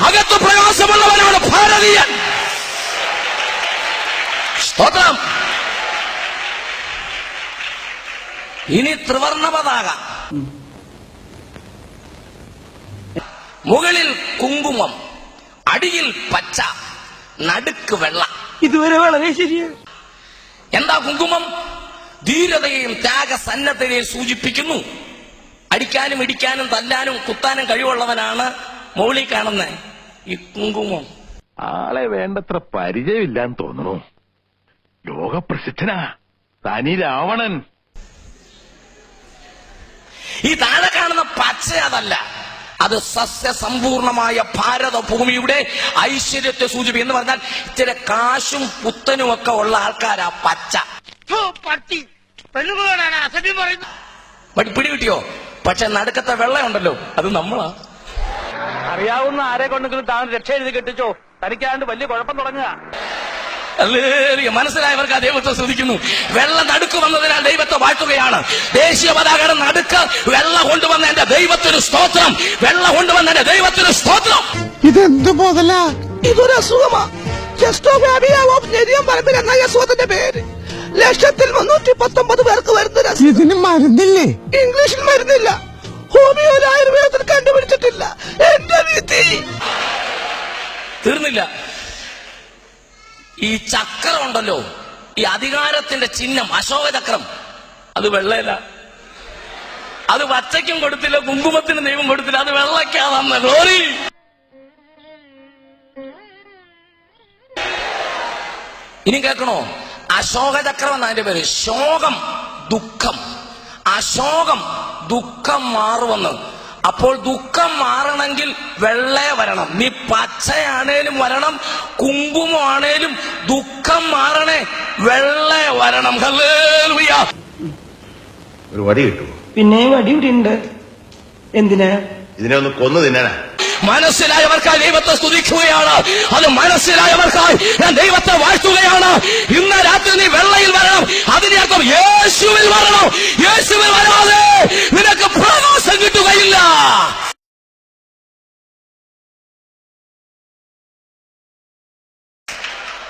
അകത്ത് പ്രകാശമുള്ളവനാണ് ഭാരതീയൻ. സ്തോത്രം. ഇനി ത്രിവർണ പതാക. മുകളിൽ കുങ്കുമം അടിയിൽ പച്ച നടുക്ക് വെള്ള. ഇതുവരെ വളരെ ശരിയാണ് എന്താ കുങ്കുമം? ധീരതയെയും ത്യാഗസന്നദ്ധതയെയും സൂചിപ്പിക്കുന്നു. അടിക്കാനും ഇടിക്കാനും തല്ലാനും കുത്താനും കഴിവുള്ളവനാണ് മുകളിൽ കാണുന്ന. ഈ കുങ്കുമം. ആളെ വേണ്ടത്ര പരിചയമില്ലാന്ന് തോന്നുന്നു. ലോകപ്രസിദ്ധനാ. തനി രാവണൻ. ഈ താഴെ കാണുന്ന പച്ച അതല്ല. അത് സസ്യസമ്പൂർണമായ ഭാരത ഭൂമിയുടെ ഐശ്വര്യത്തെ സൂചിപ്പിക്കും എന്ന് പറഞ്ഞാൽ ഇച്ചിരി കാശും പുത്തനും ഒക്കെ ഉള്ള ആൾക്കാരാ പച്ച. പടി- കിട്ടിയോ? പക്ഷെ നടുക്കത്തെ വെള്ളയുണ്ടല്ലോ. അത് നമ്മളാ. അറിയാവുന്ന ആരെ കൊണ്ടെങ്കിലും താൻ രക്ഷ എഴുതി കെട്ടിച്ചോ? തനിക്കാണ്ട് വലിയ കുഴപ്പം തുടങ്ങുക. ഹല്ലേലൂയ. മനസ്സിലായവർക്ക് ആ ദൈവത്തെ ശ്രദ്ധിക്കുന്നു. വെള്ളം നടുക്ക് വന്നതിനാൽ ദൈവത്തെ വാഴ്ത്തുകയാണ്. ദേശീയ പതാകയുടെ നടുക്ക് വെള്ളം കൊണ്ടുവന്ന എന്റെ ദൈവത്തിന് സ്തോത്രം. വെള്ളം കൊണ്ടുവന്ന എന്റെ ദൈവത്തിന് സ്തോത്രം. ഇതെന്ത് മുതലാ ഇതൊരു അസുഖമാ. ചെസ്റ്റോഫാബിയാവോ ഞെരിയം പറമ്പിൽ എന്ന ഈ അസുഖത്തിന്റെ പേര്? ലക്ഷത്തിൽ മുന്നൂറ്റി പത്തൊമ്പത് പേർക്ക് വരുന്ന ഇതിന് മരുന്നില്ലേ? ഇംഗ്ലീഷിൽ മരുന്നില്ല. ഹോമിയോ ആയുർവേദത്തിൽ കണ്ടുപിടിച്ചിട്ടില്ല. എന്റെ തീർന്നില്ല. ഈ ചക്രം ഉണ്ടല്ലോ ഈ അധികാരത്തിന്റെ ചിഹ്നം അശോകചക്രം. അത് വെള്ളയില അത് പച്ചയ്ക്കും കൊടുത്തില്ല കുങ്കുമത്തിന് ദൈവം കൊടുത്തില്ല. അത് വെള്ളയ്ക്കാ വന്ന ഗ്ലോറി ഇനി കേൾക്കണോ? അശോകചക്രം ചക്രം എന്നാ അതിന്റെ പേര്? ശോകം ദുഃഖം. അശോകം ദുഃഖം മാറുമെന്ന്. അപ്പോൾ ദുഃഖം മാറണമെങ്കിൽ വെള്ളേ വരണം. നീ പച്ചയാണേലും വരണം കുങ്കുമമാണേലും ദുഃഖം മാറണേ വെള്ളേ വരണം. ഹല്ലേലൂയ. ഒരു വടി കിട്ടുമോ? പിന്നെയും അടിയുണ്ട് എന്തിനാ? ഇതിനെ ഒന്ന് കൊന്നു തിന്നാനാ മനസ്സിലായവർക്കായി ദൈവത്തെ സ്തുതിക്കുകയാണ്. അത് മനസ്സിലായവർക്കായി ഞാൻ ദൈവത്തെ വാഴ്ത്തുകയാണ്. ഇന്ന് രാത്രി നീ വെള്ളയിൽ വരണം. അതിന്റെ അർത്ഥം യേശുവിൽ വരണം.